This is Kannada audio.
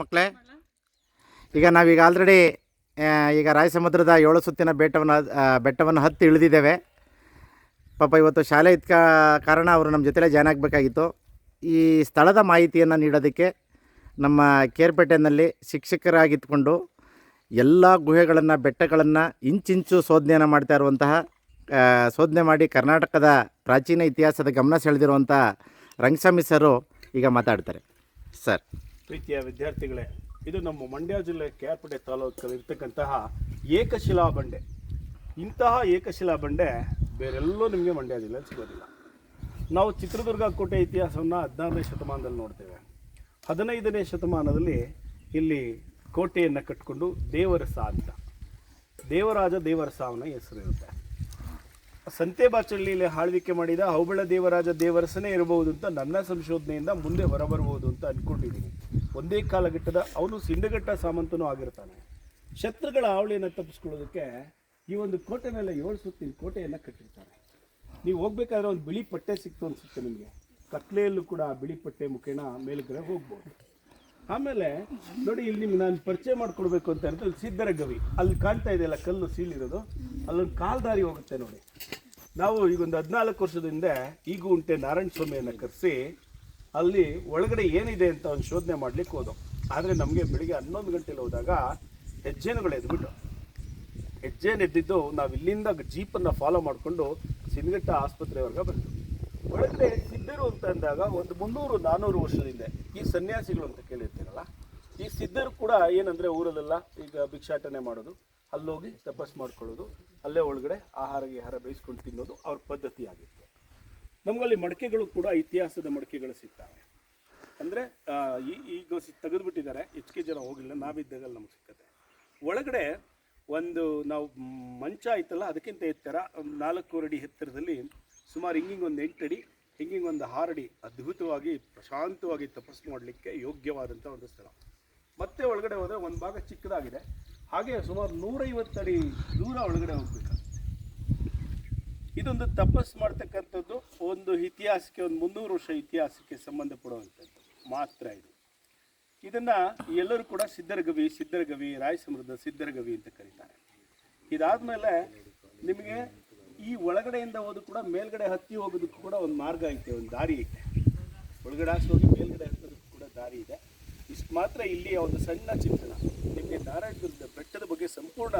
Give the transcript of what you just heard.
ಮಕ್ಕಳೇ, ಈಗ ನಾವೀಗ ಆಲ್ರೆಡಿ ಈಗ ರಾಯಸಮುದ್ರದ ಏಳು ಸುತ್ತಿನ ಬೆಟ್ಟವನ್ನು ಬೆಟ್ಟವನ್ನು ಹತ್ತಿ ಇಳಿದಿದ್ದೇವೆ. ಪಾಪ ಇವತ್ತು ಶಾಲೆ ಇದ್ಕ ಕಾರಣ ಅವರು ನಮ್ಮ ಜೊತೆಲೇ ಜಾಯ್ನ್ ಆಗಬೇಕಾಗಿತ್ತು. ಈ ಸ್ಥಳದ ಮಾಹಿತಿಯನ್ನು ನೀಡೋದಕ್ಕೆ ನಮ್ಮ ಕೇರ್ಪೇಟೆನಲ್ಲಿ ಶಿಕ್ಷಕರಾಗಿದ್ದುಕೊಂಡು ಎಲ್ಲ ಗುಹೆಗಳನ್ನು, ಬೆಟ್ಟಗಳನ್ನು ಇಂಚಿಂಚು ಶೋಧನೆಯನ್ನು ಮಾಡ್ತಾ ಇರುವಂತಹ ಶೋಧನೆ ಮಾಡಿ ಕರ್ನಾಟಕದ ಪ್ರಾಚೀನ ಇತಿಹಾಸದ ಗಮನ ಸೆಳೆದಿರುವಂಥ ರಂಗಸ್ವಾಮಿ ಸರು ಈಗ ಮಾತಾಡ್ತಾರೆ. ಸರ್. ಪ್ರೀತಿಯ ವಿದ್ಯಾರ್ಥಿಗಳೇ, ಇದು ನಮ್ಮ ಮಂಡ್ಯ ಜಿಲ್ಲೆ ಕ್ಯಾರ್ಪೇಟೆ ತಾಲೂಕಲ್ಲಿ ಇರ್ತಕ್ಕಂತಹ ಏಕಶಿಲಾ ಬಂಡೆ. ಇಂತಹ ಏಕಶಿಲಾ ಬಂಡೆ ಬೇರೆಲ್ಲೂ ನಿಮಗೆ ಮಂಡ್ಯ ಜಿಲ್ಲೆಯಲ್ಲಿ ಸಿಗೋದಿಲ್ಲ. ನಾವು ಚಿತ್ರದುರ್ಗ ಕೋಟೆ ಇತಿಹಾಸವನ್ನು ಹದಿನಾರನೇ ಶತಮಾನದಲ್ಲಿ ನೋಡ್ತೇವೆ. ಹದಿನೈದನೇ ಶತಮಾನದಲ್ಲಿ ಇಲ್ಲಿ ಕೋಟೆಯನ್ನು ಕಟ್ಟಿಕೊಂಡು ದೇವರಸ ಅಂತ. ದೇವರಾಜ ದೇವರಸ ಅವನ ಹೆಸರಿರುತ್ತೆ. ಸಂತೆಬಾಚಳ್ಳಿಯಲ್ಲಿ ಆಳ್ವಿಕೆ ಮಾಡಿದ ಹೌಬಳ ದೇವರಾಜ ದೇವರಸನೇ ಇರಬಹುದು ಅಂತ ನನ್ನ ಸಂಶೋಧನೆಯಿಂದ ಮುಂದೆ ಹೊರಬರಬಹುದು ಅಂತ ಅಂದ್ಕೊಂಡಿದ್ದೀನಿ ಒಂದೇ ಕಾಲಘಟ್ಟದ ಅವನು ಸಿಂಡಘಟ್ಟ ಸಾಮಂತನೂ ಆಗಿರ್ತಾನೆ. ಶತ್ರುಗಳ ಹಾವಳಿಯನ್ನು ತಪ್ಪಿಸ್ಕೊಳ್ಳೋದಕ್ಕೆ ಈ ಒಂದು ಕೋಟೆನೆಲ್ಲ ಏಳು ಸುತ್ತಿನ ಕೋಟೆಯನ್ನು ಕಟ್ಟಿರ್ತಾರೆ. ನೀವು ಹೋಗ್ಬೇಕಾದ್ರೆ ಒಂದು ಬಿಳಿ ಪಟ್ಟೆ ಸಿಕ್ತು ಅನ್ಸುತ್ತೆ ನಿಮಗೆ. ಕತ್ಲೆಯಲ್ಲೂ ಕೂಡ ಬಿಳಿ ಪಟ್ಟೆ ಮುಖೇನ ಮೇಲ್ಗಡೆ ಹೋಗ್ಬೋದು. ಆಮೇಲೆ ನೋಡಿ, ಇಲ್ಲಿ ನಿಮ್ಗೆ ನಾನು ಪರಿಚಯ ಮಾಡ್ಕೊಡ್ಬೇಕು ಅಂತ ಅಂದ್ರೆ ಅಲ್ಲಿ ಸಿದ್ದರ ಗವಿ ಅಲ್ಲಿ ಕಾಣ್ತಾ ಇದೆಯಲ್ಲ ಕಲ್ಲು ಸೀಳಿರೋದು. ಅಲ್ಲೊಂದು ಕಾಲ್ದಾರಿ ಹೋಗುತ್ತೆ ನೋಡಿ. ನಾವು ಈಗ ಒಂದು ಹದಿನಾಲ್ಕು ವರ್ಷದ ಹಿಂದೆ ಈಗ ಉಂಟೆ ನಾರಾಯಣ ಸ್ವಾಮಿಯನ್ನು ಕರೆಸಿ ಅಲ್ಲಿ ಒಳಗಡೆ ಏನಿದೆ ಅಂತ ಒಂದು ಶೋಧನೆ ಮಾಡ್ಲಿಕ್ಕೆ ಹೋದವು ಆದರೆ ನಮಗೆ ಬೆಳಿಗ್ಗೆ ಹನ್ನೊಂದು ಗಂಟೆಲಿ ಹೋದಾಗ ಹೆಜ್ಜೆನುಗಳು ಎದ್ಬಿಟ್ಟು ಹೆಜ್ಜೆನ ಎದ್ದಿದ್ದು ನಾವು ಇಲ್ಲಿಂದ ಜೀಪನ್ನು ಫಾಲೋ ಮಾಡಿಕೊಂಡು ಸಿಂದಘಟ್ಟ ಆಸ್ಪತ್ರೆವರೆಗೆ ಬಂತು ಒಳಗಡೆ ಸಿದ್ಧರು ಅಂತ ಅಂದಾಗ ಒಂದು ಮುನ್ನೂರು ನಾನ್ನೂರು ವರ್ಷದಿಂದ ಈ ಸನ್ಯಾಸಿಗಳು ಅಂತ ಕೇಳಿರ್ತೀರಲ್ಲ, ಈ ಸಿದ್ಧರು ಕೂಡ ಏನಂದರೆ ಊರಲ್ಲೆಲ್ಲ ಈಗ ಭಿಕ್ಷಾಟನೆ ಮಾಡೋದು. ಅಲ್ಲೋಗಿ ತಪಸ್ ಮಾಡ್ಕೊಳ್ಳೋದು, ಅಲ್ಲೇ ಒಳಗಡೆ ಆಹಾರ ವಿಹಾರ ಬೇಯಿಸ್ಕೊಂಡು ತಿನ್ನೋದು ಅವ್ರ ಪದ್ಧತಿ ಆಗಿತ್ತು ನಮಗಲ್ಲಿ ಮಡಕೆಗಳು ಕೂಡ ಇತಿಹಾಸದ ಮಡಕೆಗಳು ಸಿಗ್ತವೆ. ಅಂದರೆ ಈಗ ತೆಗೆದುಬಿಟ್ಟಿದ್ದಾರೆ ಹೆಚ್ಚಿಗೆ ಜನ ಹೋಗಿಲ್ಲ ನಾವಿದ್ದಾಗಲ್ಲಿ ನಮ್ಗೆ ಸಿಕ್ಕತ್ತೆ. ಒಳಗಡೆ ಒಂದು ನಾವು ಮಂಚ ಐತಲ್ಲ, ಅದಕ್ಕಿಂತ ಎತ್ತರ ಒಂದು ನಾಲ್ಕೂವರೆ ಅಡಿ ಎತ್ತರದಲ್ಲಿ ಸುಮಾರು ಹಿಂಗಿಂಗ್ ಒಂದು ಎಂಟು ಅಡಿ, ಹಿಂಗಿಂಗ್ ಒಂದು ಆರು ಅಡಿ ಅದ್ಭುತವಾಗಿ, ಪ್ರಶಾಂತವಾಗಿ ತಪಸ್ಸು ಮಾಡಲಿಕ್ಕೆ ಯೋಗ್ಯವಾದಂಥ ಒಂದು ಸ್ಥಳ. ಮತ್ತೆ ಒಳಗಡೆ ಹೋದರೆ ಒಂದು ಭಾಗ ಚಿಕ್ಕದಾಗಿದೆ. ಹಾಗೆ ಸುಮಾರು ನೂರೈವತ್ತು ಅಡಿ ದೂರ ಒಳಗಡೆ ಹೋಗ್ಬೇಕು. ಇದೊಂದು ತಪಸ್ ಮಾಡ್ತಕ್ಕಂಥದ್ದು, ಒಂದು ಇತಿಹಾಸಕ್ಕೆ, ಒಂದು ಮುನ್ನೂರು ವರ್ಷ ಇತಿಹಾಸಕ್ಕೆ ಸಂಬಂಧಪಡುವಂಥದ್ದು. ಮಾತ್ರ ಇದು. ಇದನ್ನ ಎಲ್ಲರೂ ಕೂಡ ಸಿದ್ಧರಗವಿ ಸಿದ್ಧರಗವಿ ರಾಯಸಮೃದ್ಧ ಸಿದ್ಧರಗವಿ ಅಂತ ಕರೀತಾರೆ. ಇದಾದಮೇಲೆ ನಿಮಗೆ ಈ ಒಳಗಡೆಯಿಂದ ಹೋದ ಕೂಡ ಮೇಲ್ಗಡೆ ಹತ್ತಿ ಹೋಗೋದಕ್ಕೂ ಕೂಡ ಒಂದು ಮಾರ್ಗ ಐತೆ, ಒಂದು ದಾರಿ ಐತೆ. ಒಳಗಡೆ ಹಾಸಿ ಹೋಗಿ ಮೇಲ್ಗಡೆ ಹತ್ತೋದಕ್ಕೂ ಕೂಡ ದಾರಿ ಇದೆ. ಇಷ್ಟು ಮಾತ್ರ ಇಲ್ಲಿಯ ಒಂದು ಸಣ್ಣ ಚಿತ್ರಣ. ನಾರಾಯಣದುರ್ಗದ ಬೆಟ್ಟದ ಬಗ್ಗೆ ಸಂಪೂರ್ಣ